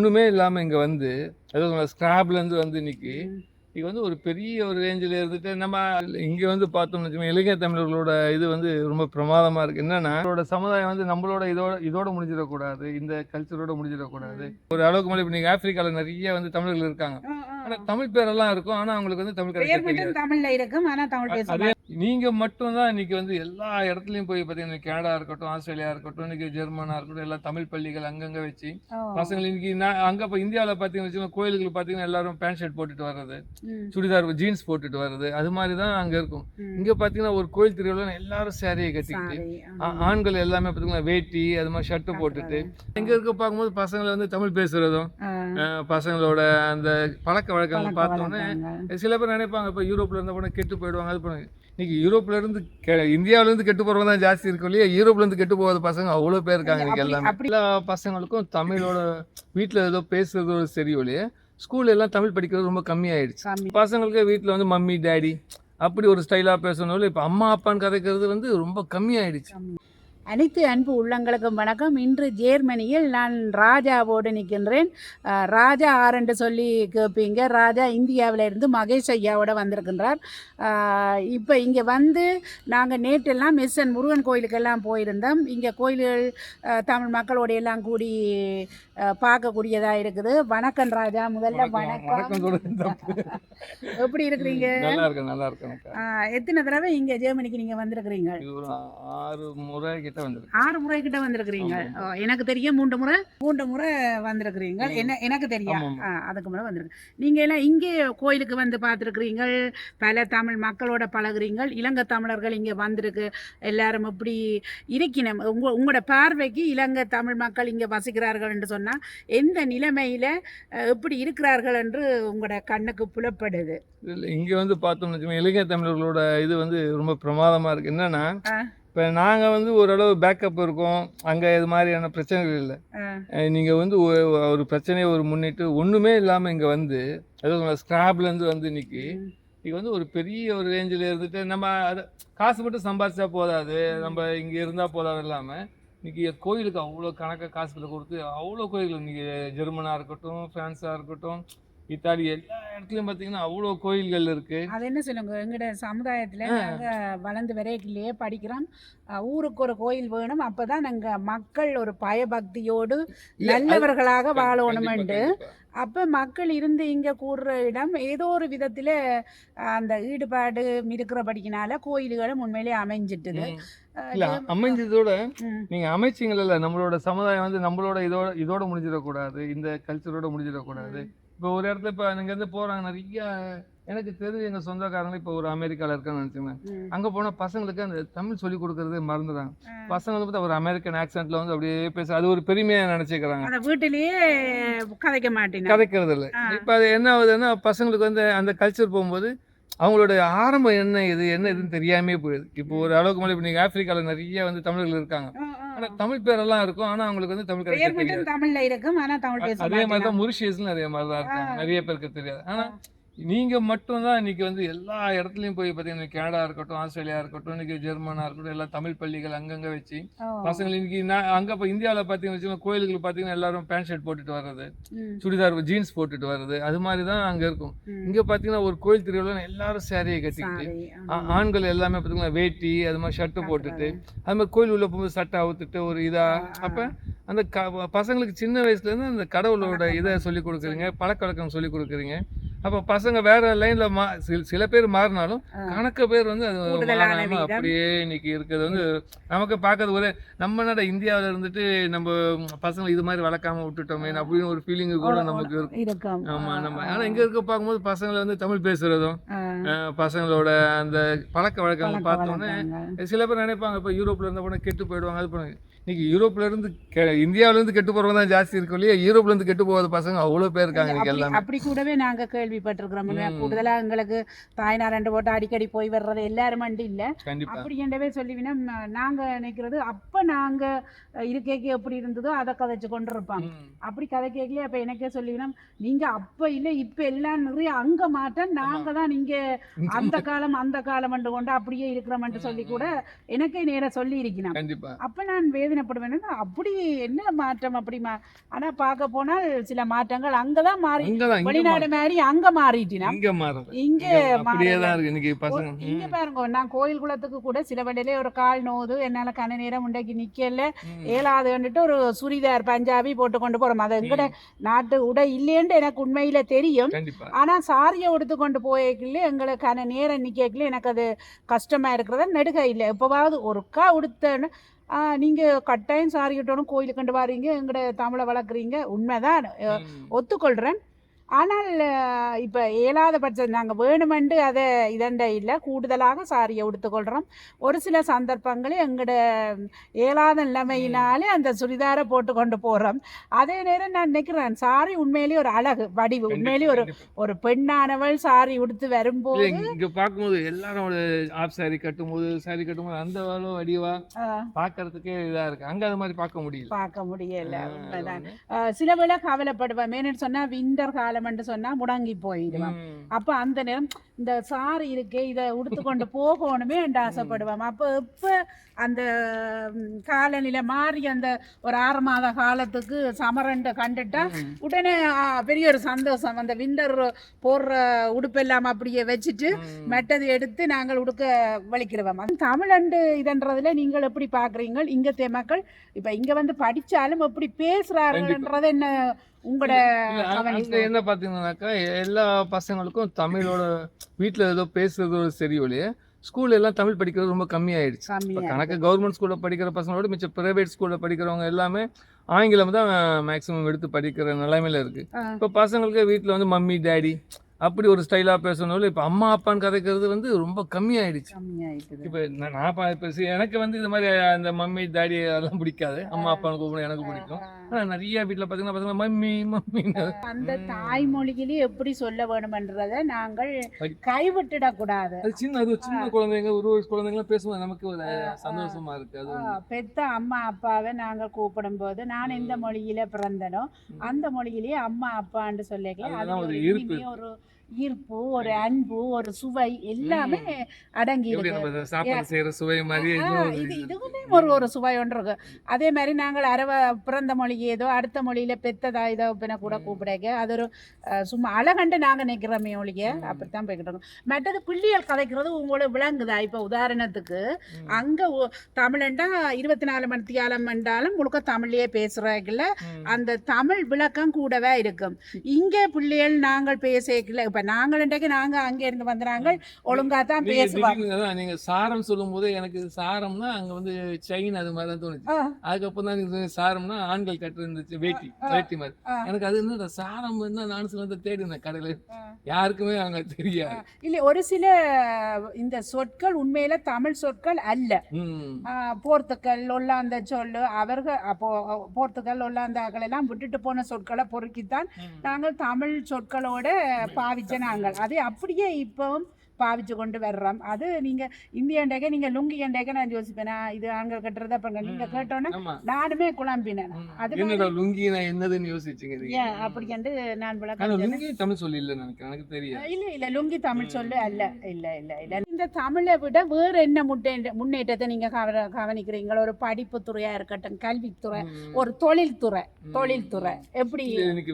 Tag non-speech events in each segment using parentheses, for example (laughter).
ஒன்றுமே இல்லாமல் இங்கே வந்து அதாவது ஸ்கிராப்லேருந்து வந்து இன்னைக்கு இது வந்து ஒரு பெரிய ஒரு ரேஞ்சில் இருந்துட்டு நம்ம இங்கே வந்து பார்த்தோம்னு வச்சுக்கோங்க இளைஞர் தமிழர்களோட இது வந்து ரொம்ப பிரமாதமாக இருக்குது என்னன்னா நம்மளோட சமுதாயம் வந்து நம்மளோட இதோட இதோட முடிஞ்சிடக்கூடாது இந்த கல்ச்சரோட முடிஞ்சிடக்கூடாது. ஒரு அளவுக்கு மேலே இப்போ நீங்கள் ஆப்பிரிக்காவில் நிறைய வந்து தமிழர்கள் இருக்காங்க. ஆனால் தமிழ் பேரெல்லாம் இருக்கும் ஆனால் அவங்களுக்கு வந்து தமிழ் மட்டும் தமிழ்ல இருக்கும் ஆனா தமிழ் அதே நீங்க மட்டும் தான் இன்னைக்கு வந்து எல்லா இடத்துலயும் போய் பார்த்தீங்கன்னா கனடா இருக்கட்டும் ஆஸ்திரேலியா இருக்கட்டும் இன்னைக்கு ஜெர்மனா இருக்கட்டும் எல்லா தமிழ் பள்ளிகள் அங்கங்க வச்சு மாட்டோம். பசங்க இன்னைக்கு நான் அங்க இப்போ இந்தியாவில் பார்த்தீங்கன்னு வச்சுக்கோங்க கோயிலுக்கு பார்த்தீங்கன்னா எல்லாரும் பேண்ட் ஷர்ட் போட்டுட்டு வர்றது சுடிதார் ஜீன்ஸ் போட்டுட்டு வர்றது அது மாதிரி தான் அங்க இருக்கும். இங்க பார்த்தீங்கன்னா ஒரு கோயில் திருவிழா எல்லாரும் சேரீயை கட்டிக்கிட்டு ஆண்கள் எல்லாமே பார்த்தீங்கன்னா வேட்டி அது மாதிரி ஷர்ட்டு போட்டுட்டு இங்க இருக்க பார்க்கும்போது பசங்களை வந்து தமிழ் அஹ், பசங்களோட அந்த பழக்க வழக்கங்கள் பார்த்தோன்னே. சில பேர் நினைப்பாங்க இப்போ யூரோப்ல இருந்த போனால் கெட்டு போயிடுவாங்க அது பண்ணுவாங்க இன்னைக்கு யூரோப்ல இருந்து கெ- இந்தியாவுல இருந்து கெட்டு போறவங்க தான் ஜாஸ்தி இருக்கும் இல்லையா? யூரோப்ல இருந்து கெட்டு போகாத பசங்க அவ்வளோ பேர் இருக்காங்க இன்னைக்கு அப்படி- எல்லாமே. எல்லா பசங்களுக்கும் தமிழோட வீட்டில் ஏதோ பேசுறது ஒரு சரி ஒழிய ஸ்கூல்ல எல்லாம் தமிழ் படிக்கிறது ரொம்ப கம்மியாயிடுச்சு. பசங்களுக்கு வீட்டில் வந்து மம்மி டேடி அப்படி ஒரு ஸ்டைலாக பேசணும் இப்போ அம்மா அப்பான்னு கதைக்கிறது வந்து ரொம்ப கம்மியாயிடுச்சு. அனைத்து அன்பு உள்ளங்களுக்கும் வணக்கம். இன்று ஜேர்மனியில் நான் ராஜாவோடு நிற்கின்றேன். ராஜா ஆரண்டு சொல்லி கேட்பீங்க ராஜா இந்தியாவில இருந்து மகேஷ் ஐயாவோட வந்திருக்கின்றார். இப்போ இங்கே வந்து நாங்கள் நேற்றெல்லாம் எஸ்என் முருகன் கோயிலுக்கெல்லாம் போயிருந்தோம். இங்கே கோயில்கள் தமிழ் மக்களோட எல்லாம் கூடி பார்க்கக்கூடியதாக இருக்குது. வணக்கம் ராஜா. முதல்ல வணக்கம். எப்படி இருக்கிறீங்க? நல்லா இருக்கேன் நல்லா இருக்கேன் எத்தனை தடவை இங்கே ஜெர்மனிக்கு நீங்கள் வந்திருக்கிறீங்க? ஆறு முறை கிட்ட வந்திருக்கு. ஆறு முறை கிட்ட வந்திருக்கிறீங்க. எனக்கு தெரியும் மூன்று முறை மூன்று முறை வந்திருக்கிறீங்க. என்ன எனக்கு தெரியும். அதுக்கு முறை வந்திருக்கு. நீங்க எல்லாம் இங்கே கோயிலுக்கு வந்து பார்த்துருக்கிறீங்க பல தமிழ் மக்களோட பழகுறீங்க இலங்கை தமிழர்கள் இங்கே வந்திருக்கு. எல்லாரும் இப்படி இருக்கணும். உங்க உங்களோட பார்வைக்கு இலங்கை தமிழ் மக்கள் இங்கே வசிக்கிறார்கள் என்று சொன்னா எந்த நிலைமையில எப்படி இருக்கிறார்கள் என்று உங்களோட கண்ணுக்கு புலப்படுது? இங்க வந்து பார்த்தோம்னு வச்சுக்கோங்க இளைஞர் தமிழர்களோட இது வந்து ரொம்ப பிரமாதமா இருக்கு. என்னன்னா. இப்ப நாங்க வந்து ஓரளவு பேக்கப் இருக்கோம். அங்க இது மாதிரியான பிரச்சனைகள் இல்லை. ஆ. அஹ் நீங்க வந்து ஒரு பிரச்சனையை ஒரு முன்னிட்டு ஒண்ணுமே இல்லாம இங்க வந்து அதாவது ஸ்கிராப்ல இருந்து வந்து இன்னைக்கு இது வந்து ஒரு பெரிய ஒரு ரேஞ்சில் இருந்துட்டு நம்ம அதை காசு மட்டும் சம்பாதிச்சா போதாது. நம்ம இங்க இருந்தா போதாது இல்லாம இன்னைக்கு கோயிலுக்கு அவ்வளோ கணக்காக காசுகளை கொடுத்து அவ்வளோ கோயில்கள் இன்னைக்கு ஜெர்மனா இருக்கட்டும் பிரான்ஸா இருக்கட்டும் இத்தாலி எல்லா இடத்துலையும் பார்த்தீங்கன்னா அவ்வளோ கோயில்கள் இருக்கு. அது என்ன சொல்லுங்க? எங்கட சமுதாயத்துல ஆ. நாங்க வளர்ந்து விரைக்கிலேயே படிக்கிறோம். ஊருக்கு ஒரு கோயில் வேணும். அப்பதான் நாங்க மக்கள் ஒரு பயபக்தியோடு நல்லவர்களாக வாழணும்ண்டு. அப்ப மக்கள் இருந்து இங்க கூடுற இடம் ஏதோ ஒரு விதத்துல அந்த ஈடுபாடு இருக்கிறபடிக்கினால கோயில்களும் உண்மையிலே அமைஞ்சிட்டுது. இல்ல ஜெர்ம- அமைஞ்சதோட நீங்க அமைச்சிங்கல்ல நம்மளோட சமுதாயம் வந்து நம்மளோட இதோட இதோட முடிஞ்சிடக்கூடாது. இந்த கல்ச்சரோட முடிஞ்சிடக்கூடாது. இப்போ ஒரு இடத்துல இப்போ இங்க இருந்து போறாங்க நிறைய எனக்கு தெரிஞ்ச எங்க சொந்தக்காரங்க இப்போ ஒரு அமெரிக்கால இருக்கான்னு நினைச்சுங்க ம். அங்க போனா பசங்களுக்கு அந்த தமிழ் சொல்லி கொடுக்கறதே மறந்துடுறாங்க. ஆ. பசங்க வந்து ஒரு அமெரிக்கன் ஆக்சென்ட்ல வந்து அப்படியே பேச அது ஒரு பெருமையா நினைச்சுக்கிறாங்க. வீட்டிலேயே கதைக்க மாட்டேன் கதைக்கிறது இல்லை. இப்போ அது என்ன ஆகுதுன்னா பசங்களுக்கு வந்து அந்த கல்ச்சர் போகும்போது அவங்களோட ஆரம்பம் என்ன இது என்ன இதுன்னு தெரியாமே போயிடுது. இப்போ ஒரு அளவுக்கு மேலே இப்போ நீங்கள் ஆப்பிரிக்காவில் நிறைய வந்து தமிழர்கள் இருக்காங்க. தமிழ் பேரெல்லாம் இருக்கும். ஆனால் அவங்களுக்கு வந்து தமிழ் பேர் மட்டும் தமிழ்ல இருக்கும். ஆனா தமிழ் அதே மாதிரி தான் முரிஷியஸ்ல நிறைய மாதிரி தான் இருக்காங்க நிறைய பேருக்கு தெரியாது. ஆனா நீங்க மட்டும் தான் இன்னைக்கு வந்து எல்லா இடத்துலயும் போய் பார்த்தீங்கன்னா கனடா இருக்கட்டும் ஆஸ்திரேலியா இருக்கட்டும் இன்னைக்கு ஜெர்மனா இருக்கட்டும் எல்லா தமிழ் பள்ளிகள் அங்கங்க வச்சு ஓ. பசங்க இன்னைக்கு நான் அங்க இப்போ இந்தியாவில் பார்த்தீங்கன்னு வச்சுக்கோங்க கோயிலுக்கு பார்த்தீங்கன்னா எல்லாரும் பேண்ட் ஷர்ட் போட்டுட்டு வர்றது சுடிதார் ஜீன்ஸ் போட்டுட்டு வர்றது அது மாதிரி தான் அங்க இருக்கும். இங்க பார்த்தீங்கன்னா ஒரு கோயில் திருவிழா எல்லாரும் சேரீயை கட்டிக்கிட்டு ஆண்கள் எல்லாமே பார்த்தீங்கன்னா வேட்டி அது மாதிரி ஷர்ட்டு போட்டுட்டு அது மாதிரி கோயில் உள்ள போகும்போது சட்டை அவுத்துட்டு ஒரு இதா அப்ப அந்த க பசங்களுக்கு சின்ன வயசுல இருந்து அந்த கடவுளோட இதை சொல்லி கொடுக்குறீங்க பழக்க வழக்கம் சொல்லி கொடுக்குறீங்க. அப்ப பசங்க வேற லைன்ல மா சில- சில பேர் மாறினாலும். கணக்க பேர் வந்து அது. அப்படியே இன்னைக்கு இருக்கிறது வந்து நமக்கு பார்க்கறது ஒரே நம்ம நட இந்தியாவுல இருந்துட்டு நம்ம பசங்க இது மாதிரி வளர்க்காம விட்டுட்டோமே அப்படின்னு ஒரு ஃபீலிங் கூட நமக்கு இருக்கும் ஆமா நம்ம ஆனா இங்க இருக்க பார்க்கும்போது பசங்களை வந்து தமிழ் பேசுறதும் பசங்களோட அந்த பழக்க பழக்க பார்த்தோன்னே. சில பேர் நினைப்பாங்க இப்போ யூரோப்ல இருந்த போனால் கெட்டு போயிடுவாங்க அது பண்ணுவாங்க இன்னைக்கு யூரோப்ல இருந்து கெ- இந்தியாவுல இருந்து கெட்டு போறவங்க தான் ஜாஸ்தி இருக்கும் இல்லையா? யூரோப்ல இருந்து கெட்டு போகாத பசங்க அவ்வளவு பேர் இருக்காங்க எல்லாமே. அப்படி கூடவே நாங்க கேள்விப்பட்டிருக்கிறோம். கூடுதலா எங்களுக்கு தாய்நார் ரெண்டு போட்டு அடிக்கடி போய் வர்றது எல்லாரும் மண்டி இல்ல. கண்டிப்பா. அப்படி என்றவே சொல்லிவினா நாங்க நினைக்கிறது அப்ப நாங்க இருக்கைக்கு எப்படி இருந்ததோ அதை கதைச்சு கொண்டு இருப்பாங்க. அப்படி கதை கேட்கல அப்ப எனக்கே சொல்லிவினா நீங்க அப்ப இல்ல இப்ப எல்லாம் நிறைய அங்க மாட்டேன் நாங்க தான் நீங்க அந்த காலம் அந்த காலம் கொண்டு அப்படியே இருக்கிறோம்னு சொல்லி கூட எனக்கே நேரா சொல்லி கண்டிப்பா. அப்ப நான் வேதனை வேதனைப்படுவேன் அப்படி என்ன மாற்றம் அப்படி மா ஆனால் பார்க்க போனால் சில மாற்றங்கள் அங்கே தான் மாறி அங்கதான் இங்க வெளிநாடு மாதிரி அங்கே மாறிட்டினா. இங்க இங்கே பாருங்க நான் கோயில் குளத்துக்கு கூட சில வேளையிலே ஒரு கால் நோது என்னால கன நேரம் உண்டாக்கி நிக்கல. ம். ஏழாவதுன்னுட்டு ஒரு சுடிதார் பஞ்சாபி போட்டு கொண்டு போறோம். அது எங்கட நாட்டு உடை இல்லைன்னு எனக்கு உண்மையில தெரியும். ஆனா சாரியை உடுத்து கொண்டு போயக்கல எங்களுக்கான நேரம் நிக்கல எனக்கு அது கஷ்டமா இருக்கிறதா நெடுக இல்லை. எப்பவாவது ஒருக்கா உடுத்தன்னு ஆ, நீங்க கட்டாயம் சாரி கட்டணும் கோயிலுக்கு கண்டு வாரீங்க எங்கட தமிழை வளர்க்குறீங்க. உண்மைதான். ஒத்துக்கொள்கிறேன் ஆனால் இப்போ ஏழாத பட்சம் நாங்கள் வேணுமென்று அதை இதண்ட இல்லை. கூடுதலாக சாரியை உடுத்துக்கொள்கிறோம் ஒரு சில சந்தர்ப்பங்களில் எங்களோட ஏழாத நிலைமையினாலே அந்த சுடிதாரை போட்டு கொண்டு போகிறோம் அதே நேரம் நான் நினைக்கிறேன் சாரி உண்மையிலேயே ஒரு அழகு வடிவு. உண்மையிலேயே ஒரு. ஒரு பெண்ணானவள் சாரி உடுத்து வரும்போது இங்க- பார்க்கும்போது எல்லாரும் ஒரு ஆஃப் சாரி கட்டும்போது சாரி கட்டும்போது அந்த அளவு வடிவா பார்க்கறதுக்கே இதா இருக்கு. அங்க அது மாதிரி பார்க்க முடியல. பார்க்க முடியல. சில வேளை கவலைப்படுவேன். ஏன்னு சொன்னால் விண்டர் காலம்னு சொன்னால் முடங்கி போயிடுவேன். அப்போ அந்த நேரம் இந்த சாரி இருக்கே இதை உடுத்து கொண்டு போகணுமே என்று ஆசைப்படுவேன் அப்போ இப்போ அந்த காலநிலை மாறி அந்த ஒரு ஆறு மாத காலத்துக்கு சமரண்டை கண்டுட்டா. உடனே பெரிய ஒரு சந்தோஷம் அந்த விண்டர் போடுற உடுப்பெல்லாம் அப்படியே வச்சுட்டு. மெட்டது எடுத்து நாங்கள் உடுக்க வலிக்கிறோம் தமிழண்டு இதன்றதுல நீங்கள் எப்படி பார்க்குறீங்க இங்க மக்கள் இப்போ இங்க வந்து படிச்சாலும் எப்படி பேசுறாருன்றது என்ன உங்களோட என்ன பாத்தீங்கன்னாக்கா எல்லா பசங்களுக்கும் தமிழோட வீட்ல ஏதோ பேசுறது ஒரு சரி ஒழிய ஸ்கூல்ல எல்லாம் தமிழ் படிக்கிறது ரொம்ப கம்மியாயிடுச்சு. இப்போ கணக்கு கவர்மெண்ட் ஸ்கூல்ல படிக்கிற பசங்களோட மிச்சம் பிரைவேட் ஸ்கூல்ல படிக்கிறவங்க எல்லாமே ஆங்கிலம் தான் மேக்ஸிமம் எடுத்து படிக்கிற நிலைமையில இருக்கு. இப்போ பசங்களுக்கு வீட்டில் வந்து மம்மி டேடி அப்படி ஒரு ஸ்டைலாக பேசணும் இப்போ அம்மா அப்பான்னு கதைக்கிறது வந்து ரொம்ப கம்மியாயிடுச்சு. இப்போ நான் இப்போ எனக்கு வந்து இந்த மாதிரி அந்த மம்மி டாடி அதெல்லாம் பிடிக்காது. அம்மா அப்பான்னு கூப்பிட எனக்கு பிடிக்கும். ஆனால் நிறைய வீட்டில் பார்த்தீங்கன்னா பசங்க மம்மி மம்மின்னு அந்த. தாய்மொழியிலே எப்படி சொல்ல வேணுமென்றதை நாங்கள் கைவிட்டுடக்கூடாது அது சின்ன அது சின்ன குழந்தைங்க ஒரு குழந்தைங்களாம் பேசும்போது நமக்கு ஒரு சந்தோஷமா இருக்கு அது. பெத்த அம்மா அப்பாவை நாங்கள் கூப்பிடும்போது நான் எந்த. மொழியில பிறந்தனோ. அந்த மொழியிலேயே அம்மா அப்பான்னு சொல்லிக்கலாம் அது ஒரு ஈர்ப்பு ஒரு அன்பு ஒரு சுவை எல்லாமே அடங்கி இது இது இதுவுமே. ஒரு ஒரு சுவை ஒன்று இருக்கு அதே மாதிரி நாங்கள் அரவ பிறந்த மொழி ஏதோ அடுத்த மொழியில பெத்ததா இதோ பின்ன கூட ம். கூப்பிடாக்க அது ஒரு சும்மா அழகண்டு நாங்கள் நிற்கிறோமே ஒழிய. அப்படித்தான் போய்கிட்டு இருக்கோம் மற்றது பிள்ளைகள் கதைக்கிறது உங்களுக்கு விளங்குதா இப்போ உதாரணத்துக்கு. அங்கே தமிழண்டா இருபத்தி நாலு மணி தியாலம் என்றாலும் முழுக்க தமிழ்லயே பேசுறாங்கல்ல ம். அந்த தமிழ் விளக்கம் கூடவே இருக்கும் இங்கே பிள்ளைகள் நாங்கள் பேசல இப்போ நாங்கள் இன்றைக்கு நாங்கள் அங்கே இருந்து வந்துறாங்க. ஒழுங்கா தான் அதான் நீங்க சாரம் சொல்லும் போது எனக்கு சாரம்னா அங்க வந்து செயின் அது மாதிரி தான் தோணுச்சு. அதுக்கப்புறம் தான் சாரம்னா ஆண்கள் கட்டு இருந்துச்சு வேட்டி வேட்டி மாதிரி. எனக்கு அது என்ன சாரம் என்ன நானும் சில தேடினேன் கடையில. யாருக்குமே அங்க தெரியாது. இல்லை ஒரு சில இந்த சொற்கள் உண்மையில தமிழ் சொற்கள் அல்ல. போர்த்துக்கல் ஒல்லாந்த சொல்லு அவர்கள் அப்போ போர்த்துக்கல் ஒல்லாந்தாக்கள் எல்லாம் விட்டுட்டு போன சொற்களை பொறுக்கித்தான். நாங்கள் தமிழ் சொற்களோட பாவிச்ச நாங்கள் அது அப்படியே இப்போ பாவிச்சு கொண்டு வர்றோம். அது நீங்க இந்தியாண்டேக்க நீங்க லுங்கி கண்டேக்க நான் யோசிப்பேன்? இது ஆண்கள் கட்டுறத பண்ணுங்க நீங்க. கேட்டோன்னே நானுமே குழம்பினேன். அது லுங்கி நான் என்னதுன்னு யோசிச்சுங்க. ஏன்? அப்படி கண்டு நான் விளக்கம். லுங்கி தமிழ் சொல்லி இல்ல எனக்கு தெரியாது. இல்ல இல்ல. லுங்கி தமிழ். சொல்லு. அல்ல இல்ல இல்ல இல்ல. இந்த தமிழை விட வேற என்ன முட்டை முன்னேற்றத்தை நீங்க கவன கவனிக்கிறீங்களா? ஒரு படிப்பு துறையா இருக்கட்டும் கல்வித்துறை. ஒரு தொழில்துறை. தொழில்துறை. எப்படி? எனக்கு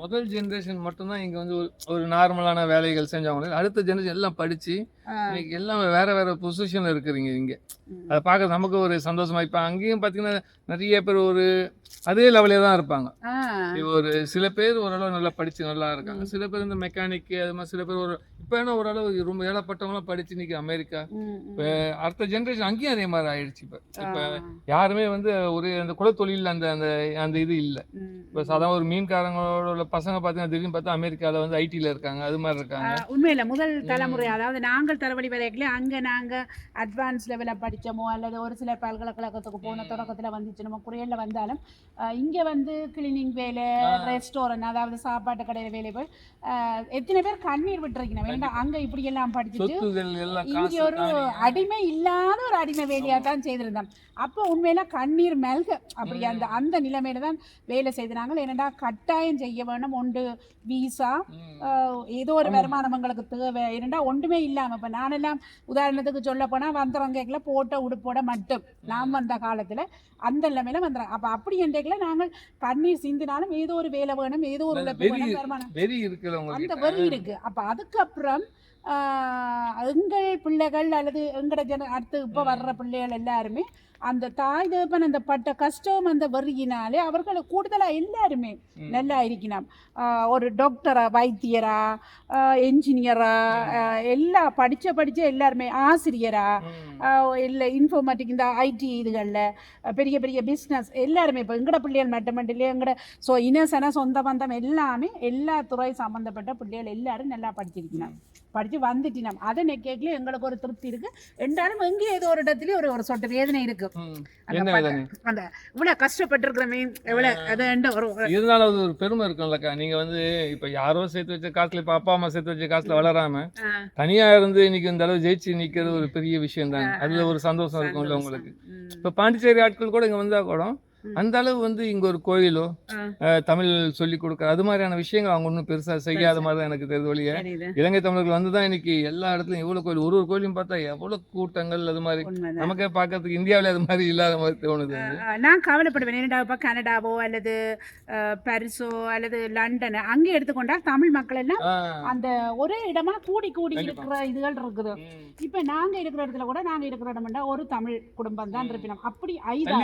முதல் ஜெனரேஷன் மட்டும்தான் இங்க வந்து ஒரு ஒரு நார்மலான வேலைகள் செஞ்சவங்க அடுத்த ஜெனரேஷன் எல்லாம் படிச்சு ஆ, இன்னைக்கு எல்லாம் வேற வேற பொசிஷன்ல இருக்கிறீங்க இங்க. அதை பார்க்க நமக்கு ஒரு சந்தோஷமா இப்ப அங்கேயும் பாத்தீங்கன்னா நிறைய பேர் ஒரு அதே லெவலே தான் இருப்பாங்க. ஒரு சில பேர் ஓரளவு நல்லா படிச்சு நல்லா இருக்காங்க. சில பேர் இந்த மெக்கானிக் அது மாதிரி சில பேர் ஒரு இப்ப என்ன ஓரளவு ரொம்ப ஏழப்பட்டவங்களாம் படிச்சு இன்னைக்கு அமெரிக்கா. இப்ப அடுத்த ஜெனரேஷன் அங்கேயும் அதே மாதிரி ஆயிடுச்சு இப்ப. இப்ப யாருமே வந்து ஒரு அந்த குலத்தொழில் அந்த அந்த அந்த இது இல்ல. இப்ப. சாதாரண ஒரு மீன்காரங்களோட பசங்க பாத்தீங்கன்னா திடீர்னு பார்த்தா அமெரிக்கால வந்து ஐடில இருக்காங்க அது மாதிரி இருக்காங்க. உண்மையில முதல் தலைமுறை ம். அதாவது நாங்கள் தலைவலி வரைக்கும் அங்க நாங்க அட்வான்ஸ் லெவல்ல படிச்சோமோ அல்லது ஒரு சில பல்கலைக்கழகத்துக்கு போன. தொடக்கத்துல வந்துச்சு நம்ம குறையில வந்தாலும் இங்க வந்து கிளீனிங் வேலை. ரெஸ்டாரண்ட் அதாவது சாப்பாட்டு கடையில வேலை போய் எத்தனை பேர் கண்ணீர் விட்டுருக்கணும் ஏன்னா அங்க இப்படி எல்லாம் படிச்சுட்டு இங்க ஒரு. அடிமை இல்லாத ஒரு அடிமை வேலையா தான் செய்திருந்தோம் அப்போ உண்மையில கண்ணீர் மெல்க அப்படி அந்த. அந்த நிலைமையில தான் வேலை செய்தாங்க ஏன்னா கட்டாயம் செய்ய வேணும் ஒன்று வீசா. ஏதோ ஒரு. வருமானம் எங்களுக்கு தேவை இரண்டா ஒன்றுமே இல்லாம இப்ப நானெல்லாம் உதாரணத்துக்கு சொல்ல போனா வந்தவங்க போட்ட உடுப்போட மட்டும். நாம் வந்த காலத்துல அந்த நிலைமையில வந்துடுறோம் அப்ப அப்படி என்றைக்குல நாங்கள் கண்ணீர் சிந்தினாலும் ஏதோ ஒரு வேலை வேணும் ஏதோ ஒரு உழைப்பு வெறி வேணும் வெறி அந்த வரி இருக்கு. அப்ப அதுக்கப்புறம் எங்கள் பிள்ளைகள் அல்லது எங்கட ஜன அடுத்து இப்போ வர்ற பிள்ளைகள் எல்லாருமே அந்த தாய் தகப்பன் அந்த பட்ட கஷ்டம் அந்த வரியினாலே அவர்கள் கூடுதலா எல்லாருமே. நல்லா இருக்கணும். ஒரு டாக்டரா வைத்தியரா என்ஜினியரா எல்லா படிச்ச படிச்ச எல்லாருமே ஆசிரியரா. இல்லை இன்ஃபர்மேட்டிக் இந்த ஐடி இதுகளில் பெரிய பெரிய பிஸ்னஸ் எல்லாருமே இப்போ எங்கட பிள்ளைகள் மட்டும் இல்லையா எங்கட ஸோ இனசன சொந்த பந்தம் எல்லாமே எல்லா துறை சம்மந்தப்பட்ட பிள்ளைகள் எல்லாரும் நல்லா படிச்சிருக்கணும். படித்து வந்துட்டினோம். அதை நெக்கேக்கில் எங்களுக்கு ஒரு திருப்தி இருக்கு. என்றாலும் எங்கே ஏதோ ஒரு இடத்துலயும் ஒரு ஒரு சொட்டு வேதனை இருக்கு. அந்த இவ்வளோ கஷ்டப்பட்டிருக்கிறோமே எவ்வளோ அது ஒரு ஒரு- இருந்தாலும் அது ஒரு பெருமை இருக்கும்லக்கா. நீங்க வந்து இப்ப யாரோ சேர்த்து வச்ச காசுல இப்ப அப்பா அம்மா சேர்த்து வச்ச காசுல வளராம தனியா இருந்து இன்னைக்கு இந்த அளவு ஜெயிச்சு நிக்கிறது ஒரு பெரிய விஷயம் தான் அதுல ஒரு சந்தோஷம் இருக்கும்ல உங்களுக்கு. இப்ப பாண்டிச்சேரி ஆட்கள் கூட இங்க வந்தா கூட அந்த அளவு வந்து இங்க ஒரு கோயிலோ தமிழ் சொல்லி கொடுக்க அது மாதிரியான விஷயங்கள் அவங்க ஒன்றும் பெருசா செய்யாத மாதிரி தான் எனக்கு ஒழிய. தெரியுது. இலங்கை தமிழர்கள் வந்து தான் இன்னைக்கு எல்லா இடத்துலயும் எவ்வளவு கோயில் ஒரு ஒரு கோயிலையும் பார்த்தா எவ்வளவு கூட்டங்கள் அது மாதிரி. நமக்கே பார்க்கறதுக்கு இந்தியாவில அது மாதிரி இல்லாத மாதிரி தோணுது நான் கவலைப்படுவேன். என்னடா கனடாவோ அல்லது பாரிஸோ அல்லது லண்டன் அங்கே எடுத்துக்கொண்டா தமிழ் மக்கள் எல்லாம். அந்த ஒரே இடமா கூடி கூடி. இருக்கிற இதுகள் இருக்குது. இப்ப நாங்க இருக்கிற இடத்துல கூட நாங்க இருக்கிற இடம்டா ஒரு தமிழ் குடும்பம் தான். இருப்பினோம். அப்படி ஐதா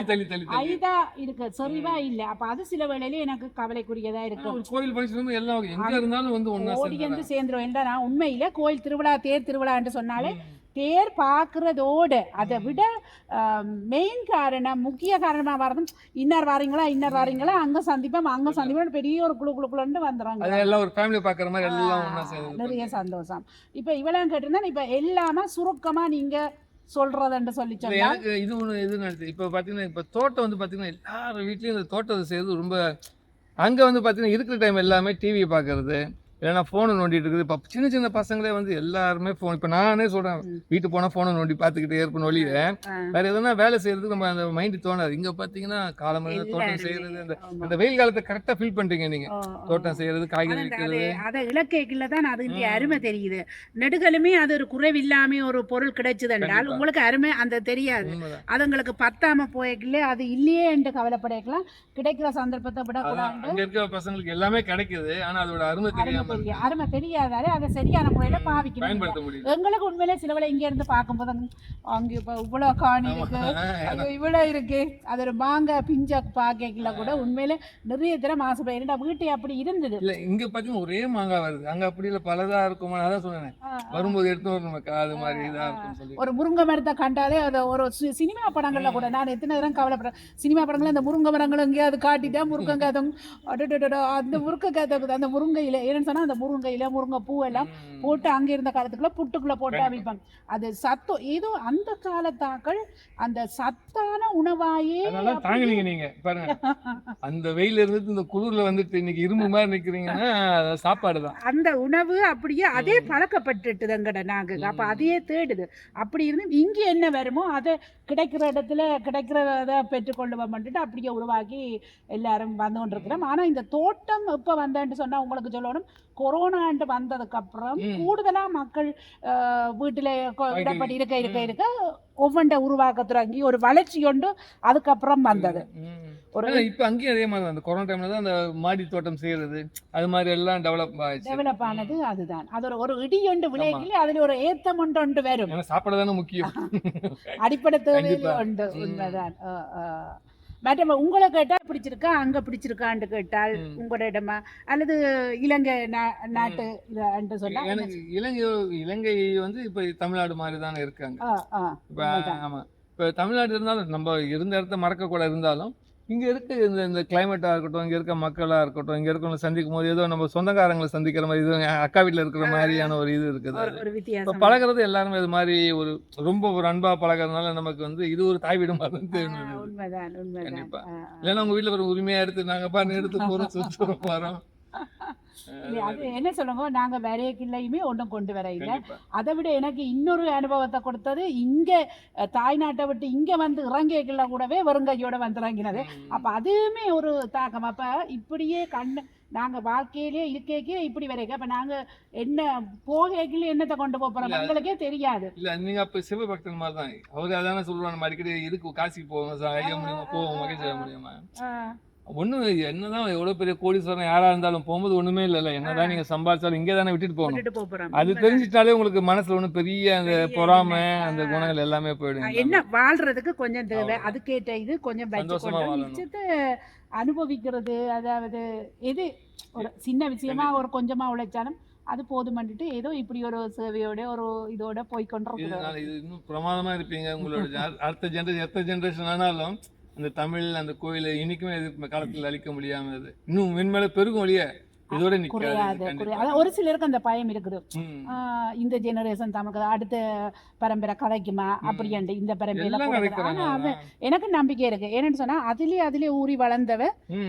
ஐதா இருக்கு. செறிவா இல்ல. அப்ப அது சில வேளையில எனக்கு கவலைக்குரியதா இருக்கும். கோயில் ஃபங்க்ஷன் எல்லாம் எங்க இருந்தாலும் வந்து ஒண்ணா ஓடி வந்து. சேர்ந்துரும். ஏன்டா நான் உண்மையில கோயில் திருவிழா தேர் திருவிழான்னு சொன்னாலே ம். தேர் பார்க்கறதோட அதை விட மெயின் காரணம் முக்கிய காரணமா வரதும் இன்னர் வாரீங்களா இன்னர் வாரீங்களா? அங்க சந்திப்போம். அங்க சந்திப்போம். பெரிய ஒரு குழு குழுக்குள்ளு வந்துடுறாங்க எல்லாம் ஒரு ஃபேமிலி பாக்குற மாதிரி எல்லாம் நிறைய சந்தோஷம். இப்ப இவெல்லாம் கேட்டிருந்தா இப்ப எல்லாமே சுருக்கமா நீங்க சொல்றதுன்னு சொல்லி எனக்கு இது ஒண்ணு இது நினைச்சு இப்ப பாத்தீங்கன்னா இப்ப தோட்டம் வந்து பாத்தீங்கன்னா எல்லார் வீட்லயும் இந்த தோட்டத்தை செய்யறது ரொம்ப அங்க வந்து பாத்தீங்கன்னா இருக்கிற டைம் எல்லாமே டிவி பாக்குறது இல்லைன்னா ஃபோனை நோண்டிட்டு இருக்குது இப்போ சின்ன சின்ன பசங்களே வந்து எல்லாருமே ஃபோன் இப்போ நானே சொல்றேன் ம். வீட்டு போனா ஃபோனை நோண்டி பார்த்துக்கிட்டே இருப்பேன் ஒழிய. வேற எதனா வேலை செய்யறதுக்கு நம்ம அந்த மைண்ட் தோணாது இங்க பாத்தீங்கன்னா காலம்பரம் தோட்டம். செய்யறது அந்த. அந்த வெயில் காலத்தை கரெக்டா ஃபீல் பண்றீங்க நீங்க ஓ, ஓ. தோட்டம் செய்யறது காய்கறி ஆனா விற்கிறது அது இலக்கைக்குள்ள தான் அதுக்கு. அருமை தெரியுது நெடுகளுமே அது ஒரு குறைவில்லாம ஒரு பொருள் கிடைச்சது என்றால். உங்களுக்கு அருமை அந்த தெரியாது அது உங்களுக்கு பத்தாம போய்க்கல அது இல்லையே என்று கவலைப்படைக்கலாம் கிடைக்கிற சந்தர்ப்பத்தை விடக்கூடாது அங்க இருக்க பசங்களுக்கு எல்லாமே கிடைக்குது ஆனா அதோட அருமை அருமை தெரியாம தெரிய அருமை தெரியாதாலே அதை சரியான முறையில பாவிக்கணும். எங்களுக்கு உண்மையிலே சிலவளை இங்க இருந்து பார்க்கும்போது அங்க- இப்ப இவ்வளவு காணி இருக்கு. (laughs) ஐயோ இவ்வளவு இருக்கு. அது ஒரு மாங்காய் பிஞ்ச பாக்கைக்குள்ள கூட உண்மையில நிறைய தடவை மாசப்பட இரண்டா வீட்டை அப்படி இருந்தது. இல்ல இங்க பாத்தீங்கன்னா ஒரே மாங்காய் வருது. அங்க அப்படி இல்ல பலதா இருக்குமா? அதான் சொன்னேன். வரும்போது எடுத்து வரணும் அது மாதிரி இதா இருக்கும்னு சொல்லி. ஒரு முருங்கை மரத்தை கண்டாலே அது ஒரு சினிமா படங்கள்ல கூட நான் எத்தனை நேரம் கவலைப்படுறேன் சினிமா படங்கள்ல அந்த முருங்கை மரங்கள் எங்கேயாவது காட்டிட்டா முருங்கை அடடடடா அந்த முருங்கை அந்த முருங்கையில என்னன்னு சொன்னா அந்த முருங்கையில முருங்கை பூ எல்லாம். போட்டு அங்க இருந்த காலத்துக்குள்ள புட்டுக்குள்ள போட்டு. அவிப்பாங்க. அது சத்தம் ஏதோ அந்த காலத்தாக்கள் அந்த சத்தான உணவாயே தாங்குனீங்க நீங்க. பாருங்க. அந்த வெயில இருந்து இந்த குளிர்ல வந்துட்டு இன்னைக்கு இரும்பு மாதிரி நிக்கிறீங்கன்னா சாப்பாடு தான். அந்த உணவு அப்படியே அதே ம். பழக்கப்பட்டுட்டுது எங்கட நாங்க. அப்ப. அதையே தேடுது. அப்படி இருந்து இங்க என்ன வருமோ அதை கிடைக்கிற இடத்துல கிடைக்கிறத பெற்றுக்கொள்ளுவோம்ட்டு அப்படியே உருவாக்கி எல்லாரும் வந்து கொண்டிருக்கிறோம் ஆனா இந்த தோட்டம் எப்ப வந்தேன்னு சொன்னா உங்களுக்கு சொல்லணும். கொரோனாண்டு வந்ததுக்கு அப்புறம் ம். கூடுதலா மக்கள் வீட்டுல. இடப்பட்டு இருக்க இருக்க. இருக்க ஒவ்வொன்றை உருவாக்க தொடங்கி ஒரு வளர்ச்சி கொண்டு அதுக்கப்புறம் வந்தது. ஒரு இப்ப அங்கேயும் அதே மாதிரி அந்த கொரோனா டைம்ல தான் அந்த மாடி தோட்டம் செய்யறது அது மாதிரி எல்லாம் டெவலப் ஆயிடுச்சு டெவலப் ஆனது அதுதான் அது ஒரு ஒரு இடி ஒன்று விளையக்கில் அதுல ஒரு ஏத்தம் ஒன்று ஒன்று வரும் சாப்பாடு தானே முக்கியம் அடிப்படை. உண்டு ம். உண்மைதான். மற்ற உங்களை கேட்டா பிடிச்சிருக்கா அங்க பிடிச்சிருக்கான்னு கேட்டால். உங்களோட இடமா? அல்லது இலங்கை நாட்டு இது சொன்னா இலங்கை இலங்கை வந்து இப்ப தமிழ்நாடு மாதிரி தானே இருக்காங்க இப்ப உண்மைதான். ஆமா. இப்ப தமிழ்நாடு இருந்தாலும் நம்ம இருந்த இடத்த மறக்க கூட இருந்தாலும் இங்க இருக்க இந்த இந்த கிளைமேட்டா இருக்கட்டும் இங்க இருக்க மக்களா இருக்கட்டும் இங்க இருக்கவங்களை சந்திக்கும் போது ஏதோ நம்ம சொந்தக்காரங்களை சந்திக்கிற மாதிரி இது அக்கா வீட்டுல இருக்கிற மாதிரியான ஒரு இது இருக்குது. இப்ப பழகுறது எல்லாருமே இது மாதிரி ஒரு ரொம்ப ஒரு அன்பா பழகுறதுனால நமக்கு வந்து இது ஒரு தாய் வீடு மாதிரி தான் ஆ, தெரியும் உண்மைதான் உண்மைதான். கண்டிப்பா. ஆ, ஆ. இல்லைன்னா உங்க வீட்டுல ஒரு உரிமையா எடுத்து நாங்க பாட்டு எடுத்து போறோம் சுற்றுறோம் வரோம் அது என்ன சொல்லுங்க? நாங்க வரையக்கில்லையுமே ஒன்றும் கொண்டு வர இல்லை அதை விட எனக்கு இன்னொரு அனுபவத்தை கொடுத்தது இங்க தாய்நாட்டை விட்டு இங்க வந்து இறங்கியக்குள்ள கூடவே வெறுங்கையோட வந்து இறங்கினது. அப்ப அதுவுமே ஒரு தாக்கம். அப்ப இப்படியே கண்ணு நாங்கள் வாழ்க்கையிலேயே இருக்கேக்கே இப்படி வரைக்கும் அப்போ நாங்கள் என்ன போகைக்குள்ள என்னத்தை கொண்டு இல்ல. எங்களுக்கே தெரியாது. இல்ல நீங்க அப்ப சிவபக்தன் மாதிரி தான் அவரு அதானே சொல்லுவாங்க அடிக்கடி இதுக்கு காசிக்கு போவோம் போவோம் ஐயா முடியுமா ஒண்ணும் என்னதான் எவ்வளவு பெரிய கோடீஸ்வரன் யாரா இருந்தாலும் போகும்போது ஒண்ணுமே இல்லைல்ல. என்னதான் நீங்க சம்பாதிச்சாலும் இங்கே தானே விட்டுட்டு போகணும். அது தெரிஞ்சிட்டாலே உங்களுக்கு மனசுல ஒண்ணும் பெரிய அந்த பொறாமை அந்த. குணங்கள் எல்லாமே போயிடும். என்ன வாழ்றதுக்கு கொஞ்சம் தேவை. அவ்வளவுதான். அதுக்கேற்ற இது கொஞ்சம். மிச்சத்தை அனுபவிக்கிறது அதாவது எது ஒரு சின்ன விஷயமா ஒரு கொஞ்சமா உழைச்சாலும் அது போதுமன்ட்டு ஏதோ இப்படி ஒரு சேவையோட ஒரு இதோட போய் இது இன்னும் பிரமாதமா இருப்பீங்க உங்களோட அடுத்த ஜென்ரேஷன் எத்தனை ஜென்ரேஷன் ஆனாலும் அந்த தமிழ் அந்த கோயிலை இன்னைக்குமே இது காலத்தில் அழிக்க முடியாமல் இன்னும் மென்மேலே பெருகும் வழியை இதோட குறையாது. குறையாது. ஒரு சிலருக்கு அந்த பயம் இருக்குது. இந்த ஜெனரேஷன் தமிழுக்கு அடுத்த பரம்பரை கதைக்குமா அப்படின்ட்டு இந்த பரம்பரையில ஆனா எனக்கு நம்பிக்கை இருக்கு. ஏன்னு சொன்னா அதுலயே அதுலயே ஊறி வளர்ந்தவ.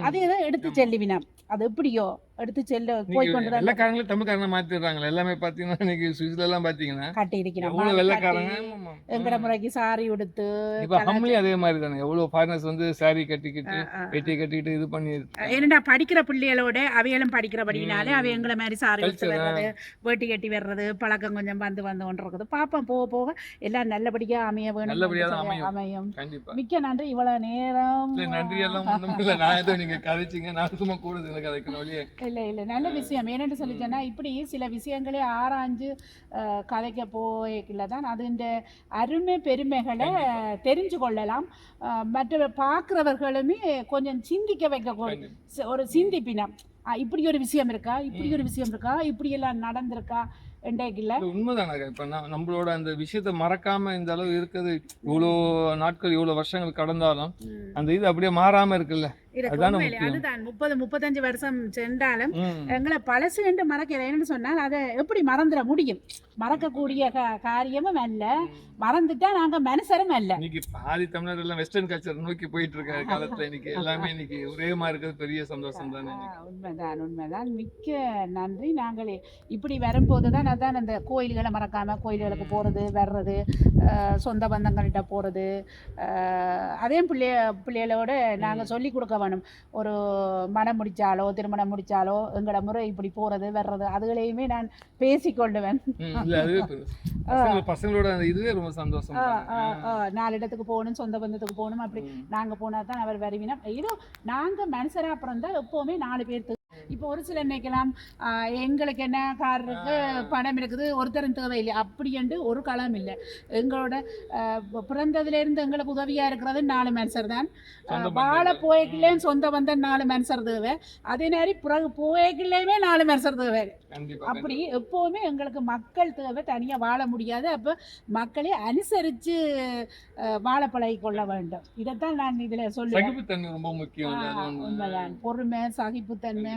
அதே தான் எடுத்து செல்லுவினா அது எப்படியோ எடுத்து செல்ல போய் கொண்டு வெள்ளக்காரங்களே தமிழ்காரங்க மாத்திடுறாங்க எல்லாமே பாத்தீங்கன்னா இன்னைக்கு சுவிஸ்ல எல்லாம் பாத்தீங்கன்னா கட்டி எவ்வளவு வெள்ளக்காரங்க. எங்கட முறைக்கு சாரி உடுத்து இப்ப ஹம்லி அதே மாதிரி தானே. எவ்வளவு ஃபாரினர்ஸ் வந்து saree கட்டிக்கிட்டு. வெட்டி கட்டிக்கிட்டு இது பண்ணி ஏன்னா படிக்கிற பிள்ளைகளோட அவைகளும் படிக்கிறபடினாலே ம். அவை எங்களை மாதிரி சாரி ஆ. வர்றது வேட்டி கட்டி வர்றது பழக்கம் கொஞ்சம் வந்து வந்து கொண்டிருக்குது. பாப்போம் போக போக. எல்லாம் நல்லபடியா அமைய வேணும் அமையும். மிக்க நன்றி. இவ்வளவு நேரம். நன்றி எல்லாம் ஒண்ணும் இல்ல நான் ஏதோ நீங்க கதைச்சிங்க. நான் சும்மா கூட இதுல கதைக்கணும் இல்ல இல்ல. நல்ல விஷயம். ஏன்னு சொல்லி சொன்னா இப்படி சில விஷயங்களே ஆராய்ஞ்சு கதைக்க போய்க்குள்ள தான் அதுன்ற அருமை பெருமைகளை தெரிஞ்சு கொள்ளலாம். மற்ற பார்க்குறவர்களுமே கொஞ்சம் சிந்திக்க வைக்க. ஒரு சிந்திப்பினம். இப்படி ஒரு விஷயம் இருக்கா? இப்படி ஒரு விஷயம் இருக்கா? இப்படி எல்லாம் நடந்திருக்கா இது உண்மைதானங்க இப்ப நம்மளோட அந்த விஷயத்த மறக்காம இந்த அளவு இருக்குது. இவ்வளோ நாட்கள் இவ்வளோ வருஷங்கள் கடந்தாலும் அந்த இது அப்படியே மாறாம இருக்குல்ல. அதுதான் முப்பது முப்பத்தஞ்சு வருஷம் சென்றாலும். எங்களை பழசு என்று மறக்கல என்னன்னு சொன்னால் அதை எப்படி மறந்துட முடியும்? மறக்கக்கூடிய காரியமும் அல்ல. மறந்துட்டா நாங்க மனுஷரும் அல்ல. இன்னைக்கு பாதி வெஸ்டர்ன் கல்ச்சர் நோக்கி போயிட்டு இருக்க காலத்துல. இன்னைக்கு எல்லாமே இன்னைக்கு ஒரே மாதிரி இருக்கிறது பெரிய சந்தோஷம் தானே உண்மைதான் உண்மைதான். மிக்க நன்றி. நாங்கள் இப்படி வரும்போது தான் அதான் அந்த கோயில்களை மறக்காம கோயில்களுக்கு போறது வர்றது சொந்த பந்தங்கள்கிட்ட போறது. அதே பிள்ளைய பிள்ளைகளோட நாங்க சொல்லி கொடுக்க வேணும். ஒரு மனம் முடிச்சாலோ திருமணம் முடிச்சாலோ எங்களோட முறை இப்படி போறது வர்றது அதுகளையுமே நான் பேசிக்கொள்ளுவேன். (laughs) பசங்களோட இதுவே ரொம்ப சந்தோஷம் நாலு இடத்துக்கு போகணும் சொந்த பந்தத்துக்கு போகணும் அப்படி. நாங்க போனா தான் அவர் வருவினா ஏதோ நாங்க மனுஷரா அப்புறம் தான் எப்பவுமே நாலு பேர் இப்போ ஒரு சிலர் நினைக்கலாம் எங்களுக்கு என்ன கார் இருக்கு பணம் இருக்குது ஒருத்தரும் தேவையில்லை. அப்படின்ட்டு ஒரு களம் இல்லை. எங்களோட ஆ, பிறந்ததுல இருந்து எங்களுக்கு உதவியா இருக்கிறது நாலு மனுஷர் தான். வாழ. போய்க்குள்ளேயும் சொந்த பந்தம் நாலு மனுஷர் தேவை. அதே மாதிரி பிறகு போய்க்குள்ளேயுமே நாலு மனுஷர் தேவை. அப்படி எப்போவுமே எங்களுக்கு மக்கள் தேவை. தனியாக வாழ முடியாது. அப்போ மக்களை அனுசரித்து வாழ பழகி கொள்ள வேண்டும். இதைத்தான் நான் இதில் சொல்லுவேன். ரொம்ப முக்கியம். இல்ல? பொறுமை சகிப்புத்தன்மை.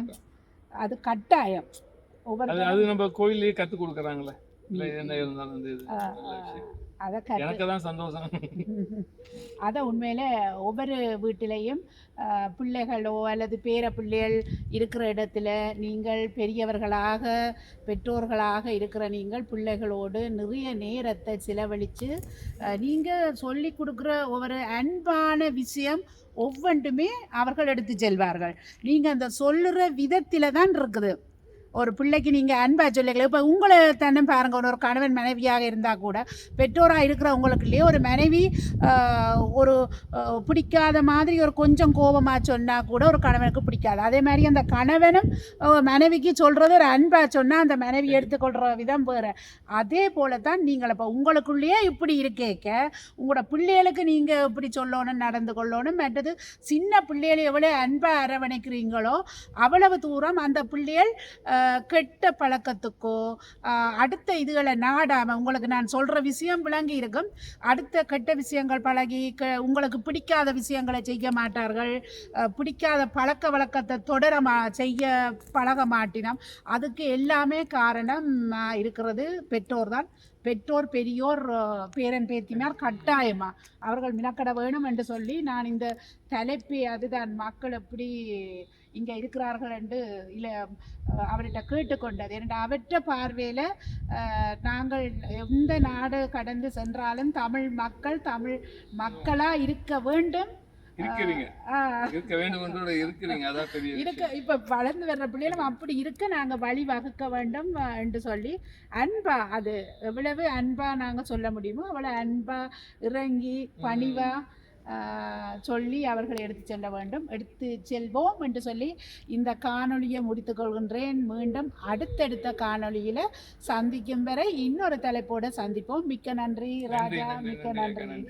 அது கட்டாயம். அது ஒவ்வொரு அது நம்ம கோயிலே கத்து கொடுக்குறாங்களே. இல்ல என்ன இருந்தாலும் எனக்கு தான் சந்தோஷம். (laughs) அதை உண்மையில் ஒவ்வொரு வீட்டிலையும் பிள்ளைகளோ அல்லது பேர பிள்ளைகள் இருக்கிற இடத்துல நீங்கள் பெரியவர்களாக பெற்றோர்களாக இருக்கிற நீங்கள் பிள்ளைகளோடு நிறைய நேரத்தை செலவழித்து நீங்கள் சொல்லி கொடுக்குற ஒவ்வொரு அன்பான விஷயம் ஒவ்வொன்றுமே அவர்கள் எடுத்து செல்வார்கள். நீங்கள் அந்த சொல்லுற விதத்தில் தான் இருக்குது. ஒரு பிள்ளைக்கு நீங்கள் அன்பாக சொல்லிக்கல இப்போ உங்களை தானே பாருங்க ஒரு கணவன் மனைவியாக இருந்தால் கூட பெற்றோராக இருக்கிற உங்களுக்குள்ளேயே ஒரு மனைவி ஒரு பிடிக்காத மாதிரி ஒரு கொஞ்சம் கோபமாக சொன்னால் கூட ஒரு கணவனுக்கு பிடிக்காது. அதே மாதிரி அந்த கணவனும் மனைவிக்கு சொல்கிறது ஒரு அன்பாக சொன்னால் அந்த மனைவி எடுத்துக்கொள்கிற விதம் வேறு. அதே போல தான் நீங்கள் இப்போ உங்களுக்குள்ளேயே இப்படி இருக்கேக்க உங்களோட பிள்ளைகளுக்கு நீங்கள் இப்படி சொல்லணும் நடந்து கொள்ளணும் மற்றது சின்ன பிள்ளைகளை எவ்வளோ அன்பாக அரவணைக்கிறீங்களோ அவ்வளவு தூரம் அந்த பிள்ளைகள் கெட்ட பழக்கத்துக்கோ அடுத்த இதுகளை நாடாமல் உங்களுக்கு நான் சொல்கிற விஷயம் விளங்கி இருக்கும். அடுத்த கெட்ட விஷயங்கள் பழகி க உங்களுக்கு பிடிக்காத விஷயங்களை செய்ய மாட்டார்கள். பிடிக்காத பழக்க வழக்கத்தை தொடர மா செய்ய பழக மாட்டினோம். அதுக்கு எல்லாமே காரணம் இருக்கிறது பெற்றோர் தான். பெற்றோர் பெரியோர் பேரன் பேத்தினார் கட்டாயமா. அவர்கள் மினக்கட வேணும் என்று சொல்லி நான் இந்த தலைப்பை அதுதான் மக்கள் எப்படி இங்கே இருக்கிறார்கள் என்று இல்லை அவர்கிட்ட கேட்டுக்கொண்டது. ஏன்னா அவற்ற பார்வையில் நாங்கள் எந்த நாடு கடந்து சென்றாலும் தமிழ் மக்கள் தமிழ் மக்களாக இருக்க வேண்டும். இருக்க. இப்ப வளர்ந்து வர்ற பிள்ளைகளும் அப்படி இருக்க நாங்க வழி வகுக்க வேண்டும் என்று சொல்லி அன்பா அது எவ்வளவு அன்பா நாங்க சொல்ல முடியுமோ அவ்வளவு அன்பா இறங்கி பணிவா சொல்லி அவர்களை எடுத்து செல்ல வேண்டும். எடுத்து செல்வோம் என்று சொல்லி இந்த காணொளியை முடித்துக் கொள்கின்றேன் மீண்டும் அடுத்தடுத்த காணொளியில சந்திக்கும் வரை இன்னொரு தலைப்போட சந்திப்போம். மிக்க நன்றி ராஜா. மிக்க நன்றி.